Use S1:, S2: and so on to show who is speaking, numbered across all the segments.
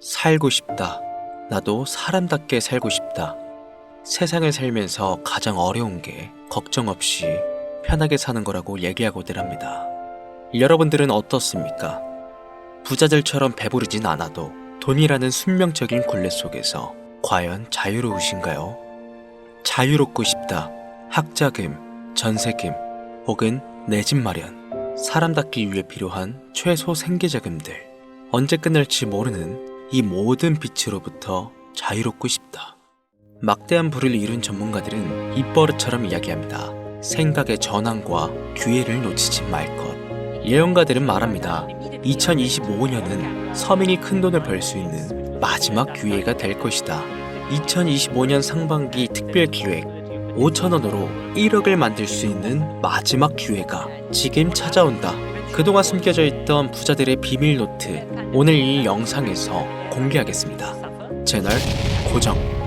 S1: 살고 싶다. 나도 사람답게 살고 싶다. 세상을 살면서 가장 어려운 게 걱정 없이 편하게 사는 거라고 얘기하고들 합니다. 여러분들은 어떻습니까? 부자들처럼 배부르진 않아도 돈이라는 숙명적인 굴레 속에서 과연 자유로우신가요? 자유롭고 싶다. 학자금, 전세금, 혹은 내 집 마련. 사람답기 위해 필요한 최소 생계자금들. 언제 끝날지 모르는 이 모든 빛으로부터 자유롭고 싶다. 막대한 부를 이룬 전문가들은 입버릇처럼 이야기합니다. 생각의 전환과 기회를 놓치지 말 것. 예언가들은 말합니다. 2025년은 서민이 큰 돈을 벌 수 있는 마지막 기회가 될 것이다. 2025년 상반기 특별 기획 5천원으로 1억을 만들 수 있는 마지막 기회가 지금 찾아온다. 그동안 숨겨져 있던 부자들의 비밀 노트 오늘 이 영상에서 공개하겠습니다. 채널 고정.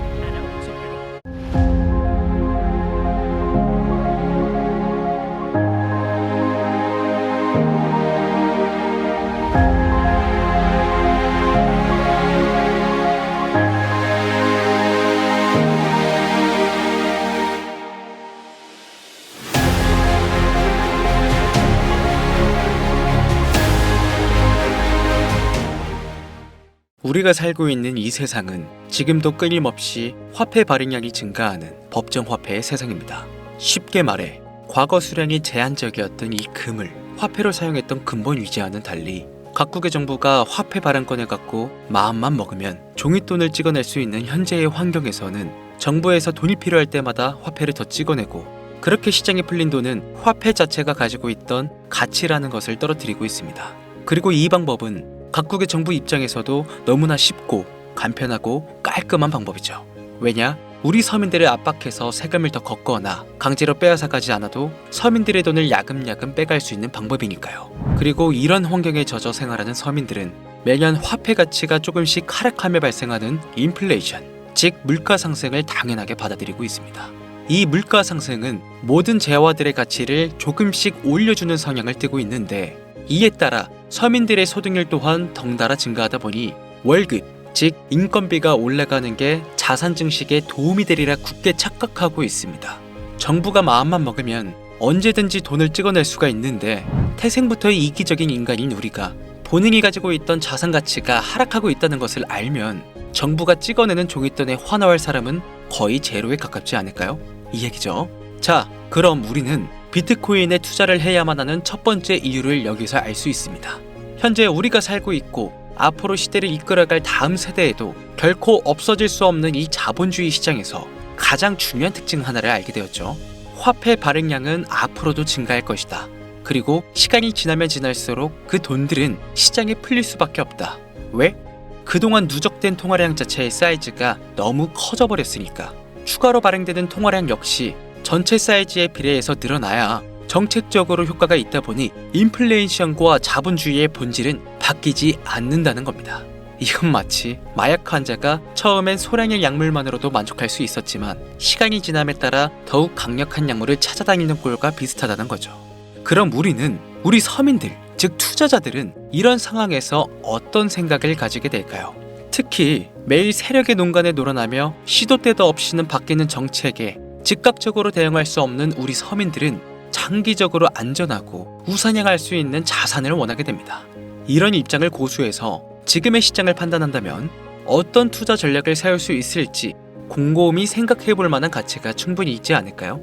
S1: 우리가 살고 있는 이 세상은 지금도 끊임없이 화폐 발행량이 증가하는 법정 화폐의 세상입니다. 쉽게 말해 과거 수량이 제한적이었던 이 금을 화폐로 사용했던 근본 위지와는 달리 각국의 정부가 화폐 발행권을 갖고 마음만 먹으면 종이돈을 찍어낼 수 있는 현재의 환경에서는 정부에서 돈이 필요할 때마다 화폐를 더 찍어내고 그렇게 시장에 풀린 돈은 화폐 자체가 가지고 있던 가치라는 것을 떨어뜨리고 있습니다. 그리고 이 방법은 각국의 정부 입장에서도 너무나 쉽고 간편하고 깔끔한 방법이죠. 왜냐? 우리 서민들을 압박해서 세금을 더 걷거나 강제로 빼앗아 가지 않아도 서민들의 돈을 야금야금 빼갈 수 있는 방법이니까요. 그리고 이런 환경에 젖어 생활하는 서민들은 매년 화폐 가치가 조금씩 하락하며 발생하는 인플레이션, 즉 물가 상승을 당연하게 받아들이고 있습니다. 이 물가 상승은 모든 재화들의 가치를 조금씩 올려주는 성향을 띠고 있는데 이에 따라 서민들의 소득률 또한 덩달아 증가하다 보니 월급, 즉 인건비가 올라가는 게 자산 증식에 도움이 되리라 굳게 착각하고 있습니다. 정부가 마음만 먹으면 언제든지 돈을 찍어낼 수가 있는데 태생부터의 이기적인 인간인 우리가 본인이 가지고 있던 자산 가치가 하락하고 있다는 것을 알면 정부가 찍어내는 종이돈에 환호할 사람은 거의 제로에 가깝지 않을까요? 이 얘기죠. 자, 그럼 우리는 비트코인에 투자를 해야만 하는 첫 번째 이유를 여기서 알 수 있습니다. 현재 우리가 살고 있고 앞으로 시대를 이끌어갈 다음 세대에도 결코 없어질 수 없는 이 자본주의 시장에서 가장 중요한 특징 하나를 알게 되었죠. 화폐 발행량은 앞으로도 증가할 것이다. 그리고 시간이 지나면 지날수록 그 돈들은 시장에 풀릴 수밖에 없다. 왜? 그동안 누적된 통화량 자체의 사이즈가 너무 커져버렸으니까. 추가로 발행되는 통화량 역시 전체 사이즈에 비례해서 늘어나야 정책적으로 효과가 있다 보니 인플레이션과 자본주의의 본질은 바뀌지 않는다는 겁니다. 이건 마치 마약 환자가 처음엔 소량의 약물만으로도 만족할 수 있었지만 시간이 지남에 따라 더욱 강력한 약물을 찾아다니는 꼴과 비슷하다는 거죠. 그럼 우리는 우리 서민들, 즉 투자자들은 이런 상황에서 어떤 생각을 가지게 될까요? 특히 매일 세력의 농간에 놀아나며 시도 때도 없이는 바뀌는 정책에 즉각적으로 대응할 수 없는 우리 서민들은 장기적으로 안전하고 우사냥할 수 있는 자산을 원하게 됩니다. 이런 입장을 고수해서 지금의 시장을 판단한다면 어떤 투자 전략을 세울 수 있을지 곰곰이 생각해 볼 만한 가치가 충분히 있지 않을까요?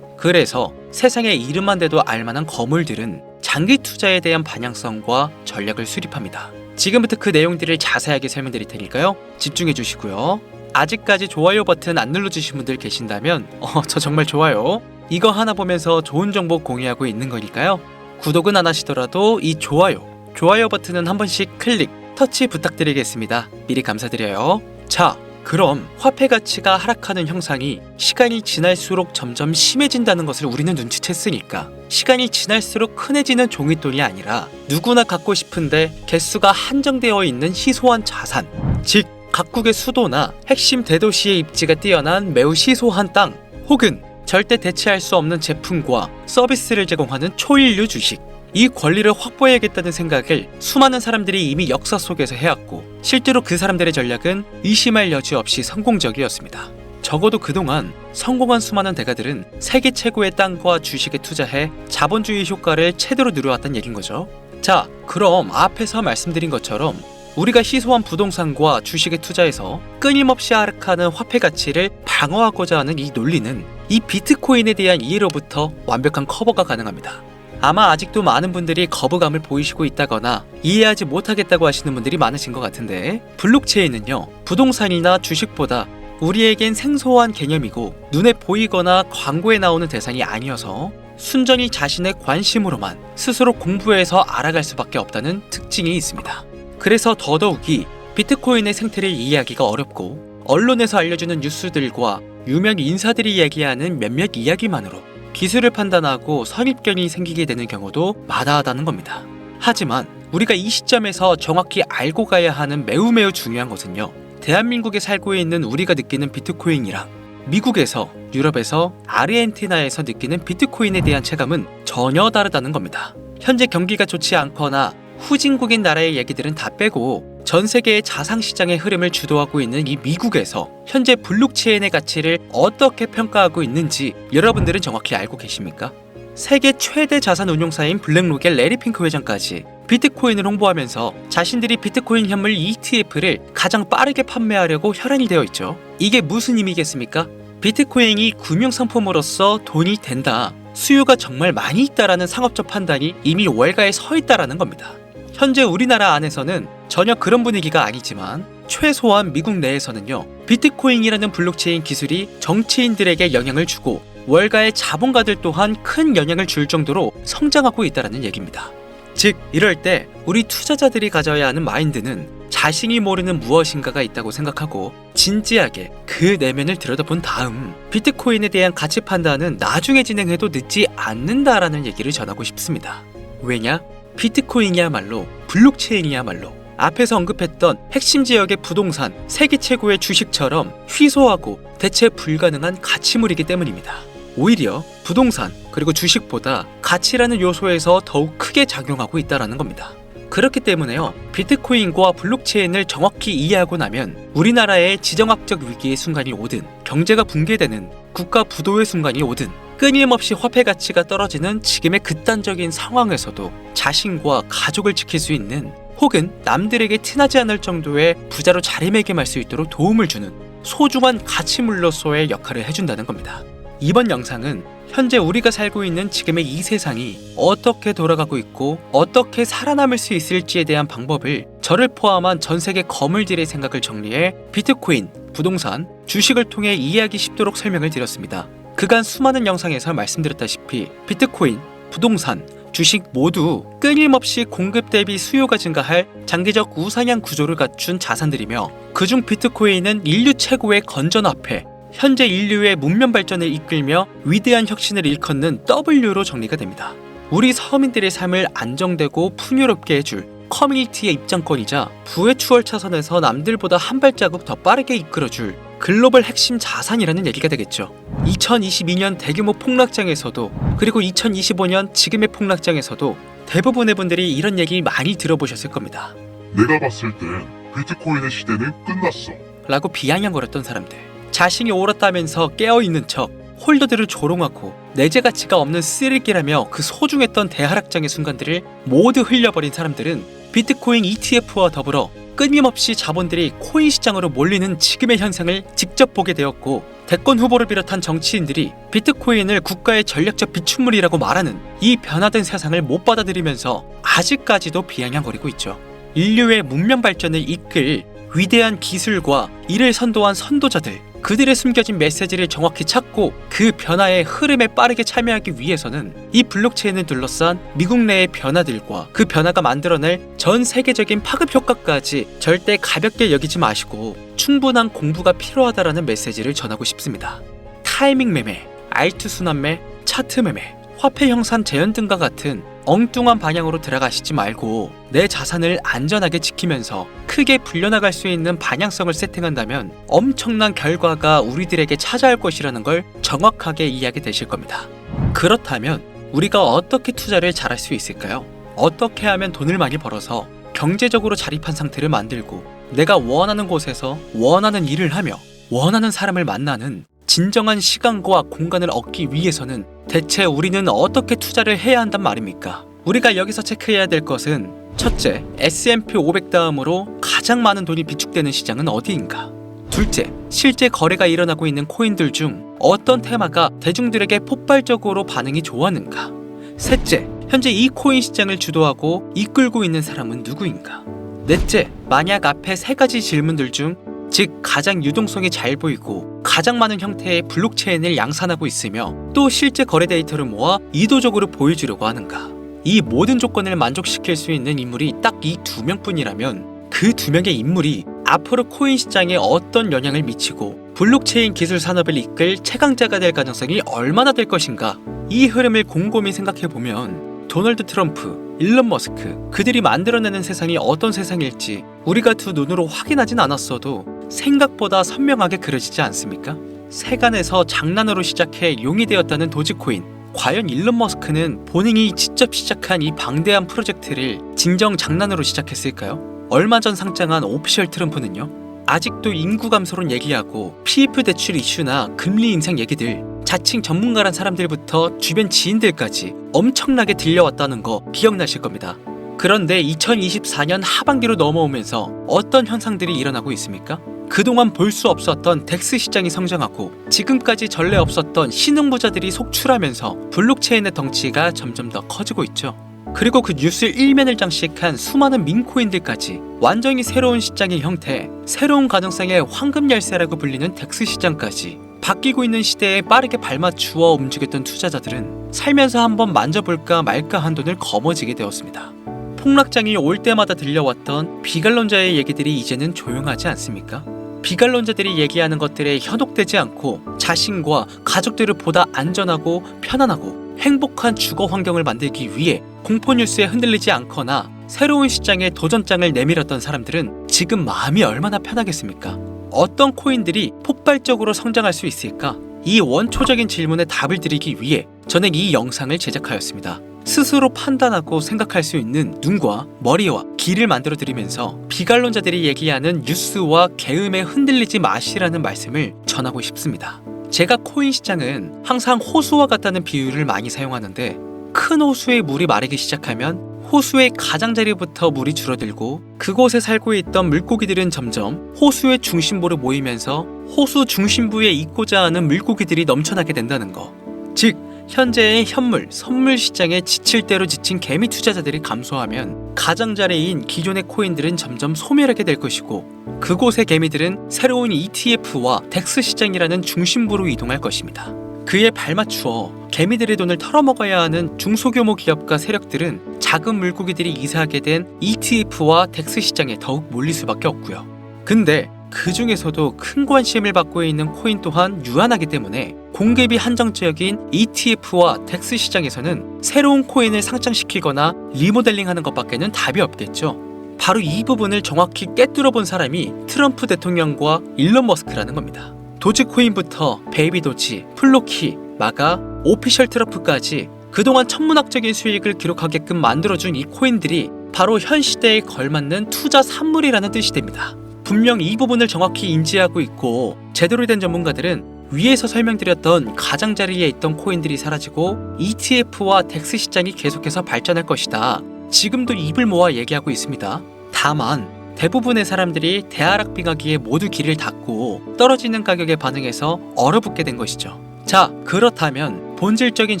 S1: 그래서 세상에 이름만 대도 알만한 거물들은 장기 투자에 대한 방향성과 전략을 수립합니다. 지금부터 그 내용들을 자세하게 설명드릴 테니까요. 집중해 주시고요. 아직까지 좋아요 버튼 안 눌러주신 분들 계신다면 어, 저 정말 좋아요. 이거 하나 보면서 좋은 정보 공유하고 있는 거니까요. 구독은 안 하시더라도 이 좋아요, 좋아요 버튼은 한 번씩 클릭, 터치 부탁드리겠습니다. 미리 감사드려요. 자, 그럼 화폐 가치가 하락하는 형상이 시간이 지날수록 점점 심해진다는 것을 우리는 눈치챘으니까 시간이 지날수록 흔해지는 종이돈이 아니라 누구나 갖고 싶은데 개수가 한정되어 있는 희소한 자산, 즉 각국의 수도나 핵심 대도시의 입지가 뛰어난 매우 시소한 땅 혹은 절대 대체할 수 없는 제품과 서비스를 제공하는 초일류 주식 이 권리를 확보해야겠다는 생각을 수많은 사람들이 이미 역사 속에서 해왔고 실제로 그 사람들의 전략은 의심할 여지 없이 성공적이었습니다. 적어도 그동안 성공한 수많은 대가들은 세계 최고의 땅과 주식에 투자해 자본주의 효과를 최대로 누려왔다는 얘긴 거죠. 자, 그럼 앞에서 말씀드린 것처럼 우리가 희소한 부동산과 주식에 투자해서 끊임없이 하락하는 화폐 가치를 방어하고자 하는 이 논리는 이 비트코인에 대한 이해로부터 완벽한 커버가 가능합니다. 아마 아직도 많은 분들이 거부감을 보이시고 있다거나 이해하지 못하겠다고 하시는 분들이 많으신 것 같은데 블록체인은요 부동산이나 주식보다 우리에겐 생소한 개념이고 눈에 보이거나 광고에 나오는 대상이 아니어서 순전히 자신의 관심으로만 스스로 공부해서 알아갈 수밖에 없다는 특징이 있습니다. 그래서 더더욱이 비트코인의 생태를 이해하기가 어렵고 언론에서 알려주는 뉴스들과 유명 인사들이 얘기하는 몇몇 이야기만으로 기술을 판단하고 선입견이 생기게 되는 경우도 마다하다는 겁니다. 하지만 우리가 이 시점에서 정확히 알고 가야 하는 매우 매우 중요한 것은요. 대한민국에 살고 있는 우리가 느끼는 비트코인이랑 미국에서, 유럽에서, 아르헨티나에서 느끼는 비트코인에 대한 체감은 전혀 다르다는 겁니다. 현재 경기가 좋지 않거나 후진국인 나라의 얘기들은 다 빼고 전 세계의 자산 시장의 흐름을 주도하고 있는 이 미국에서 현재 블록체인의 가치를 어떻게 평가하고 있는지 여러분들은 정확히 알고 계십니까? 세계 최대 자산 운용사인 블랙록의 레리 핑크 회장까지 비트코인을 홍보하면서 자신들이 비트코인 현물 ETF를 가장 빠르게 판매하려고 혈안이 되어 있죠. 이게 무슨 의미겠습니까? 비트코인이 금융 상품으로서 돈이 된다. 수요가 정말 많이 있다라는 상업적 판단이 이미 월가에 서 있다라는 겁니다. 현재 우리나라 안에서는 전혀 그런 분위기가 아니지만 최소한 미국 내에서는요 비트코인이라는 블록체인 기술이 정치인들에게 영향을 주고 월가의 자본가들 또한 큰 영향을 줄 정도로 성장하고 있다는 얘기입니다. 즉 이럴 때 우리 투자자들이 가져야 하는 마인드는 자신이 모르는 무엇인가가 있다고 생각하고 진지하게 그 내면을 들여다본 다음 비트코인에 대한 가치 판단은 나중에 진행해도 늦지 않는다라는 얘기를 전하고 싶습니다. 왜냐? 비트코인이야말로 블록체인이야말로 앞에서 언급했던 핵심 지역의 부동산, 세계 최고의 주식처럼 희소하고 대체 불가능한 가치물이기 때문입니다. 오히려 부동산 그리고 주식보다 가치라는 요소에서 더욱 크게 작용하고 있다는 겁니다. 그렇기 때문에요. 비트코인과 블록체인을 정확히 이해하고 나면 우리나라의 지정학적 위기의 순간이 오든 경제가 붕괴되는 국가 부도의 순간이 오든 끊임없이 화폐 가치가 떨어지는 지금의 극단적인 상황에서도 자신과 가족을 지킬 수 있는 혹은 남들에게 티나지 않을 정도의 부자로 자리매김할 수 있도록 도움을 주는 소중한 가치물로서의 역할을 해준다는 겁니다. 이번 영상은 현재 우리가 살고 있는 지금의 이 세상이 어떻게 돌아가고 있고 어떻게 살아남을 수 있을지에 대한 방법을 저를 포함한 전 세계 거물들의 생각을 정리해 비트코인, 부동산, 주식을 통해 이해하기 쉽도록 설명을 드렸습니다. 그간 수많은 영상에서 말씀드렸다시피 비트코인, 부동산, 주식 모두 끊임없이 공급 대비 수요가 증가할 장기적 우상향 구조를 갖춘 자산들이며 그중 비트코인은 인류 최고의 건전 화폐, 현재 인류의 문명 발전을 이끌며 위대한 혁신을 일컫는 W로 정리가 됩니다. 우리 서민들의 삶을 안정되고 풍요롭게 해줄 커뮤니티의 입장권이자 부의 추월 차선에서 남들보다 한 발자국 더 빠르게 이끌어줄 글로벌 핵심 자산이라는 얘기가 되겠죠. 2022년 대규모 폭락장에서도 그리고 2025년 지금의 폭락장에서도 대부분의 분들이 이런 얘기 많이 들어보셨을 겁니다.
S2: 내가 봤을 땐 비트코인의 시대는 끝났어.
S1: 라고 비아냥거렸던 사람들 자신이 옳았다면서 깨어있는 척 홀더들을 조롱하고 내재 가치가 없는 쓰레기라며 그 소중했던 대하락장의 순간들을 모두 흘려버린 사람들은 비트코인 ETF와 더불어 끊임없이 자본들이 코인 시장으로 몰리는 지금의 현상을 직접 보게 되었고 대권 후보를 비롯한 정치인들이 비트코인을 국가의 전략적 비축물이라고 말하는 이 변화된 세상을 못 받아들이면서 아직까지도 비아냥거리고 있죠. 인류의 문명 발전을 이끌 위대한 기술과 이를 선도한 선도자들 그들의 숨겨진 메시지를 정확히 찾고 그 변화의 흐름에 빠르게 참여하기 위해서는 이 블록체인을 둘러싼 미국 내의 변화들과 그 변화가 만들어낼 전 세계적인 파급 효과까지 절대 가볍게 여기지 마시고 충분한 공부가 필요하다라는 메시지를 전하고 싶습니다. 타이밍 매매, 알트 순환매, 차트 매매, 화폐 형산 재현 등과 같은 엉뚱한 방향으로 들어가시지 말고 내 자산을 안전하게 지키면서 크게 불려나갈 수 있는 방향성을 세팅한다면 엄청난 결과가 우리들에게 찾아올 것이라는 걸 정확하게 이해하게 되실 겁니다. 그렇다면 우리가 어떻게 투자를 잘할 수 있을까요? 어떻게 하면 돈을 많이 벌어서 경제적으로 자립한 상태를 만들고 내가 원하는 곳에서 원하는 일을 하며 원하는 사람을 만나는 진정한 시간과 공간을 얻기 위해서는 대체 우리는 어떻게 투자를 해야 한단 말입니까? 우리가 여기서 체크해야 될 것은 첫째, S&P 500 다음으로 가장 많은 돈이 비축되는 시장은 어디인가? 둘째, 실제 거래가 일어나고 있는 코인들 중 어떤 테마가 대중들에게 폭발적으로 반응이 좋았는가? 셋째, 현재 이 코인 시장을 주도하고 이끌고 있는 사람은 누구인가? 넷째, 만약 앞에 세 가지 질문들 중 즉 가장 유동성이 잘 보이고 가장 많은 형태의 블록체인을 양산하고 있으며 또 실제 거래 데이터를 모아 의도적으로 보여주려고 하는가? 이 모든 조건을 만족시킬 수 있는 인물이 딱 이 두 명뿐이라면 그 두 명의 인물이 앞으로 코인 시장에 어떤 영향을 미치고 블록체인 기술 산업을 이끌 최강자가 될 가능성이 얼마나 될 것인가? 이 흐름을 곰곰이 생각해 보면 도널드 트럼프, 일론 머스크 그들이 만들어내는 세상이 어떤 세상일지 우리가 두 눈으로 확인하진 않았어도 생각보다 선명하게 그려지지 않습니까? 세간에서 장난으로 시작해 용이 되었다는 도지코인 과연 일론 머스크는 본인이 직접 시작한 이 방대한 프로젝트를 진정 장난으로 시작했을까요? 얼마 전 상장한 오피셜 트럼프는요? 아직도 인구 감소론 얘기하고 PF 대출 이슈나 금리 인상 얘기들 자칭 전문가란 사람들부터 주변 지인들까지 엄청나게 들려왔다는 거 기억나실 겁니다. 그런데 2024년 하반기로 넘어오면서 어떤 현상들이 일어나고 있습니까? 그동안 볼 수 없었던 덱스 시장이 성장하고 지금까지 전례 없었던 신흥부자들이 속출하면서 블록체인의 덩치가 점점 더 커지고 있죠. 그리고 그 뉴스 일면을 장식한 수많은 민코인들까지 완전히 새로운 시장의 형태, 새로운 가능성의 황금 열쇠라고 불리는 덱스 시장까지 바뀌고 있는 시대에 빠르게 발맞추어 움직였던 투자자들은 살면서 한번 만져볼까 말까 한 돈을 거머쥐게 되었습니다. 폭락장이 올 때마다 들려왔던 비관론자의 얘기들이 이제는 조용하지 않습니까? 비관론자들이 얘기하는 것들에 현혹되지 않고 자신과 가족들을 보다 안전하고 편안하고 행복한 주거 환경을 만들기 위해 공포 뉴스에 흔들리지 않거나 새로운 시장에 도전장을 내밀었던 사람들은 지금 마음이 얼마나 편하겠습니까? 어떤 코인들이 폭발적으로 성장할 수 있을까? 이 원초적인 질문에 답을 드리기 위해 저는 이 영상을 제작하였습니다. 스스로 판단하고 생각할 수 있는 눈과 머리와 귀를 만들어 드리면서 비관론자들이 얘기하는 뉴스와 개음에 흔들리지 마시라는 말씀을 전하고 싶습니다. 제가 코인 시장은 항상 호수와 같다는 비유를 많이 사용하는데 큰 호수에 물이 마르기 시작하면 호수의 가장자리부터 물이 줄어들고 그곳에 살고 있던 물고기들은 점점 호수의 중심부로 모이면서 호수 중심부에 있고자 하는 물고기들이 넘쳐나게 된다는 거. 즉 현재의 현물, 선물 시장에 지칠 대로 지친 개미 투자자들이 감소하면 가장자리인 기존의 코인들은 점점 소멸하게 될 것이고 그곳의 개미들은 새로운 ETF와 덱스 시장이라는 중심부로 이동할 것입니다. 그에 발맞추어 개미들의 돈을 털어먹어야 하는 중소규모 기업과 세력들은 작은 물고기들이 이사하게 된 ETF와 덱스 시장에 더욱 몰릴 수밖에 없고요. 근데 그 중에서도 큰 관심을 받고 있는 코인 또한 유한하기 때문에 공급이 한정적인 ETF와 덱스 시장에서는 새로운 코인을 상장시키거나 리모델링하는 것밖에는 답이 없겠죠. 바로 이 부분을 정확히 꿰뚫어 본 사람이 트럼프 대통령과 일론 머스크라는 겁니다. 도지코인부터 베이비도지, 플로키, 마가, 오피셜 트럼프까지 그동안 천문학적인 수익을 기록하게끔 만들어준 이 코인들이 바로 현 시대에 걸맞는 투자 산물이라는 뜻이 됩니다. 분명 이 부분을 정확히 인지하고 있고 제대로 된 전문가들은 위에서 설명드렸던 가장자리에 있던 코인들이 사라지고 ETF와 덱스 시장이 계속해서 발전할 것이다. 지금도 입을 모아 얘기하고 있습니다. 다만 대부분의 사람들이 대하락 빙하기에 모두 길을 닫고 떨어지는 가격에 반응해서 얼어붙게 된 것이죠. 자, 그렇다면 본질적인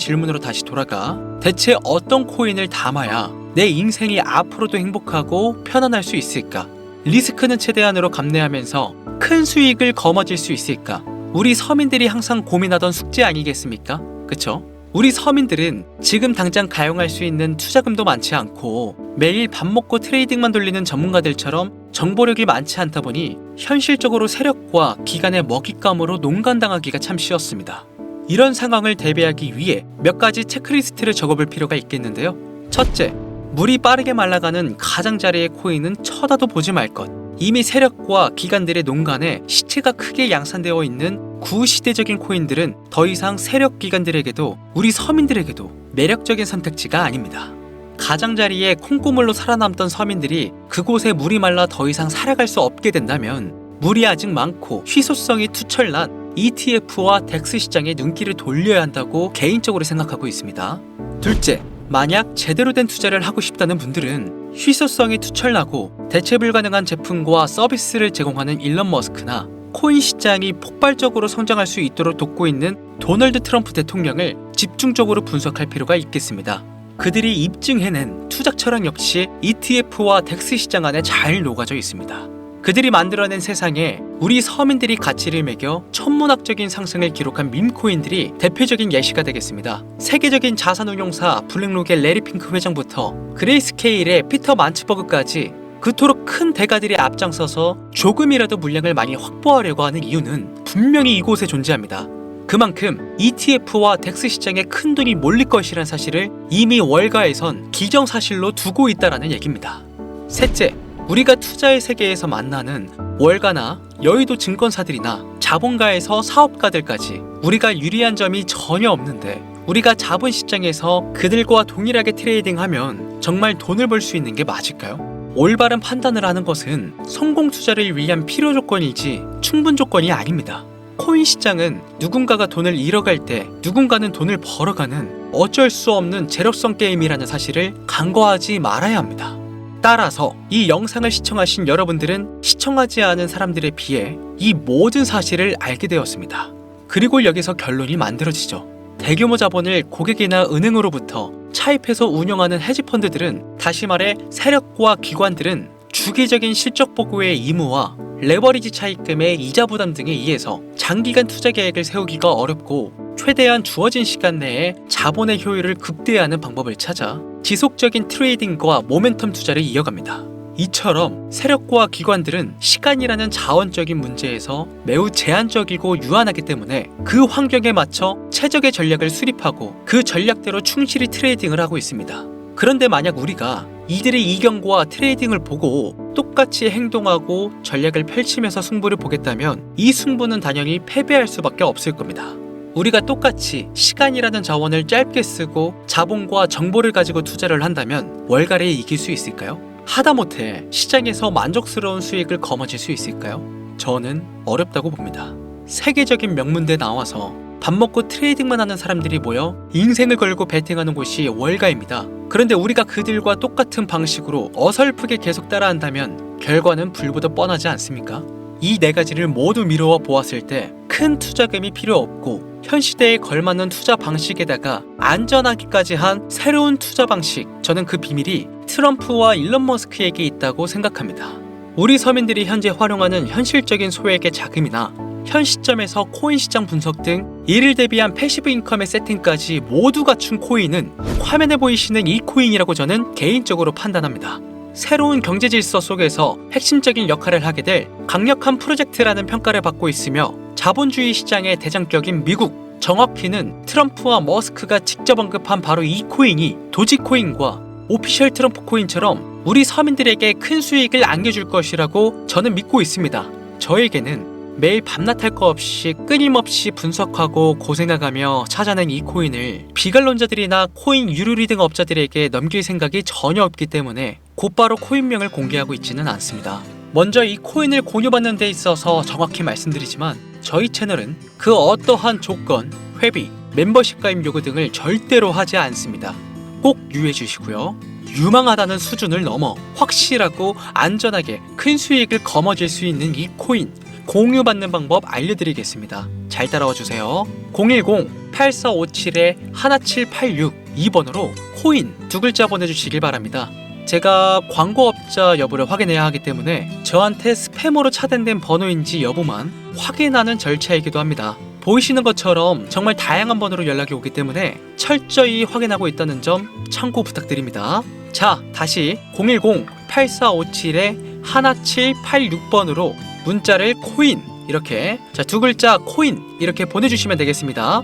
S1: 질문으로 다시 돌아가 대체 어떤 코인을 담아야 내 인생이 앞으로도 행복하고 편안할 수 있을까? 리스크는 최대한으로 감내하면서 큰 수익을 거머쥘 수 있을까? 우리 서민들이 항상 고민하던 숙제 아니겠습니까? 그쵸? 우리 서민들은 지금 당장 가용할 수 있는 투자금도 많지 않고 매일 밥 먹고 트레이딩만 돌리는 전문가들처럼 정보력이 많지 않다 보니 현실적으로 세력과 기관의 먹잇감으로 농간당하기가 참 쉬웠습니다. 이런 상황을 대비하기 위해 몇 가지 체크리스트를 적어볼 필요가 있겠는데요. 첫째, 물이 빠르게 말라가는 가장자리의 코인은 쳐다도 보지 말 것. 이미 세력과 기관들의 농간에 시체가 크게 양산되어 있는 구시대적인 코인들은 더 이상 세력 기관들에게도 우리 서민들에게도 매력적인 선택지가 아닙니다. 가장자리에 콩고물로 살아남던 서민들이 그곳에 물이 말라 더 이상 살아갈 수 없게 된다면 물이 아직 많고 희소성이 투철난 ETF와 덱스 시장에 눈길을 돌려야 한다고 개인적으로 생각하고 있습니다. 둘째, 만약 제대로 된 투자를 하고 싶다는 분들은 희소성이 투철나고 대체 불가능한 제품과 서비스를 제공하는 일론 머스크나 코인 시장이 폭발적으로 성장할 수 있도록 돕고 있는 도널드 트럼프 대통령을 집중적으로 분석할 필요가 있겠습니다. 그들이 입증해낸 투자 철학 역시 ETF와 덱스 시장 안에 잘 녹아져 있습니다. 그들이 만들어낸 세상에 우리 서민들이 가치를 매겨 천문학적인 상승을 기록한 밈코인들이 대표적인 예시가 되겠습니다. 세계적인 자산운용사 블랙록의 레리 핑크 회장부터 그레이스케일의 피터 만츠버그까지 그토록 큰 대가들이 앞장서서 조금이라도 물량을 많이 확보하려고 하는 이유는 분명히 이곳에 존재합니다. 그만큼 ETF와 덱스 시장에 큰 돈이 몰릴 것이란 사실을 이미 월가에선 기정사실로 두고 있다라는 얘기입니다. 셋째, 우리가 투자의 세계에서 만나는 월가나 여의도 증권사들이나 자본가에서 사업가들까지 우리가 유리한 점이 전혀 없는데 우리가 자본 시장에서 그들과 동일하게 트레이딩하면 정말 돈을 벌 수 있는 게 맞을까요? 올바른 판단을 하는 것은 성공 투자를 위한 필요 조건이지 충분 조건이 아닙니다. 코인 시장은 누군가가 돈을 잃어갈 때 누군가는 돈을 벌어가는 어쩔 수 없는 재력성 게임이라는 사실을 간과하지 말아야 합니다. 따라서 이 영상을 시청하신 여러분들은 시청하지 않은 사람들에 비해 이 모든 사실을 알게 되었습니다. 그리고 여기서 결론이 만들어지죠. 대규모 자본을 고객이나 은행으로부터 차입해서 운영하는 헤지펀드들은 다시 말해 세력과 기관들은 주기적인 실적 보고의 의무와 레버리지 차입금의 이자 부담 등에 의해서 장기간 투자 계획을 세우기가 어렵고 최대한 주어진 시간 내에 자본의 효율을 극대화하는 방법을 찾아 지속적인 트레이딩과 모멘텀 투자를 이어갑니다. 이처럼 세력과 기관들은 시간이라는 자원적인 문제에서 매우 제한적이고 유한하기 때문에 그 환경에 맞춰 최적의 전략을 수립하고 그 전략대로 충실히 트레이딩을 하고 있습니다. 그런데 만약 우리가 이들의 이경과 트레이딩을 보고 똑같이 행동하고 전략을 펼치면서 승부를 보겠다면 이 승부는 당연히 패배할 수밖에 없을 겁니다. 우리가 똑같이 시간이라는 자원을 짧게 쓰고 자본과 정보를 가지고 투자를 한다면 월가를 이길 수 있을까요? 하다못해 시장에서 만족스러운 수익을 거머쥘 수 있을까요? 저는 어렵다고 봅니다. 세계적인 명문대 나와서 밥 먹고 트레이딩만 하는 사람들이 모여 인생을 걸고 베팅하는 곳이 월가입니다. 그런데 우리가 그들과 똑같은 방식으로 어설프게 계속 따라한다면 결과는 불보다 뻔하지 않습니까? 이 네 가지를 모두 미루어 보았을 때 큰 투자금이 필요 없고 현 시대에 걸맞는 투자 방식에다가 안전하기까지 한 새로운 투자 방식 저는 그 비밀이 트럼프와 일론 머스크에게 있다고 생각합니다. 우리 서민들이 현재 활용하는 현실적인 소액의 자금이나 현 시점에서 코인 시장 분석 등 이를 대비한 패시브 인컴의 세팅까지 모두 갖춘 코인은 화면에 보이시는 이 코인이라고 저는 개인적으로 판단합니다. 새로운 경제 질서 속에서 핵심적인 역할을 하게 될 강력한 프로젝트라는 평가를 받고 있으며 자본주의 시장의 대장격인 미국 정확히는 트럼프와 머스크가 직접 언급한 바로 이 코인이 도지코인과 오피셜 트럼프 코인처럼 우리 서민들에게 큰 수익을 안겨줄 것이라고 저는 믿고 있습니다. 저에게는 매일 밤낮 할 거 없이 끊임없이 분석하고 고생해가며 찾아낸 이 코인을 비관론자들이나 코인 유료리딩 업자들에게 넘길 생각이 전혀 없기 때문에 곧바로 코인명을 공개하고 있지는 않습니다. 먼저 이 코인을 공유받는 데 있어서 정확히 말씀드리지만 저희 채널은 그 어떠한 조건, 회비, 멤버십 가입 요구 등을 절대로 하지 않습니다. 꼭 유의해 주시고요. 유망하다는 수준을 넘어 확실하고 안전하게 큰 수익을 거머쥘 수 있는 이 코인 공유받는 방법 알려드리겠습니다. 잘 따라와 주세요. 010-8457-1786 2번으로 코인 두 글자 보내주시길 바랍니다. 제가 광고업자 여부를 확인해야 하기 때문에 저한테 스팸으로 차단된 번호인지 여부만 확인하는 절차이기도 합니다. 보이시는 것처럼 정말 다양한 번호로 연락이 오기 때문에 철저히 확인하고 있다는 점 참고 부탁드립니다. 자, 다시 010-8457-1786번으로 문자를 코인 이렇게 자 두 글자 코인 이렇게 보내주시면 되겠습니다.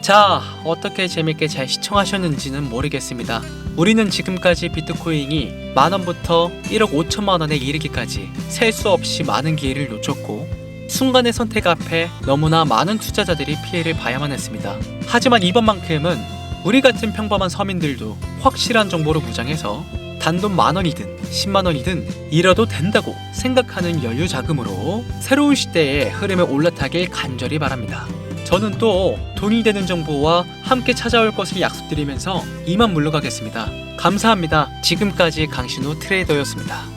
S1: 자, 어떻게 재밌게 잘 시청하셨는지는 모르겠습니다. 우리는 지금까지 비트코인이 만 원부터 1억 5천만 원에 이르기까지 셀 수 없이 많은 기회를 놓쳤고 순간의 선택 앞에 너무나 많은 투자자들이 피해를 봐야만 했습니다. 하지만 이번만큼은 우리 같은 평범한 서민들도 확실한 정보로 무장해서 단돈 만 원이든 10만 원이든 잃어도 된다고 생각하는 여유 자금으로 새로운 시대의 흐름에 올라타길 간절히 바랍니다. 저는 또 돈이 되는 정보와 함께 찾아올 것을 약속드리면서 이만 물러가겠습니다. 감사합니다. 지금까지 강신우 트레이더였습니다.